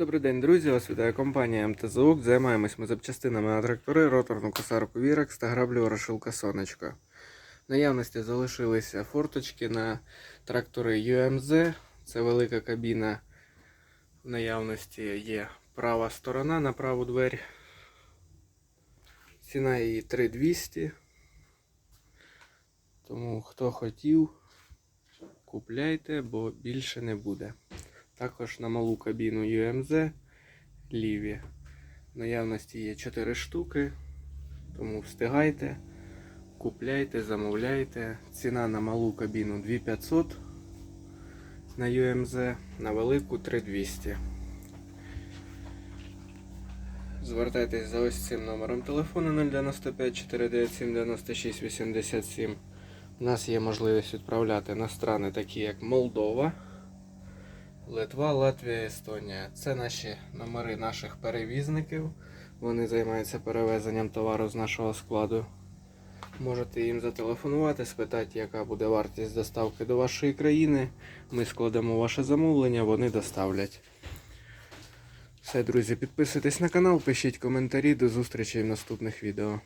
Добрий день, друзі! Вас вітає компанія МТЗУК. Займаємось ми запчастинами на трактори, роторну косарку Вірекс та граблю Ворошилка Сонечко. В наявності залишилися форточки на трактори UMZ. Це велика кабіна. В наявності є права сторона на праву двері. Ціна її 3200. Тому хто хотів, купляйте, бо більше не буде. Також на малу кабіну UMZ ліві. В наявності є 4 штуки, тому встигайте, купляйте, замовляйте. Ціна на малу кабіну 2500 на UMZ, на велику 3200. Звертайтесь за ось цим номером телефону 095 497 96 87. У нас є можливість відправляти на страни такі як Молдова. Литва, Латвія, Естонія. Це наші номери наших перевізників. Вони займаються перевезенням товару з нашого складу. Можете їм зателефонувати, спитати, яка буде вартість доставки до вашої країни. Ми складемо ваше замовлення, вони доставлять. Все, друзі, підписуйтесь на канал, пишіть коментарі. До зустрічі в наступних відео.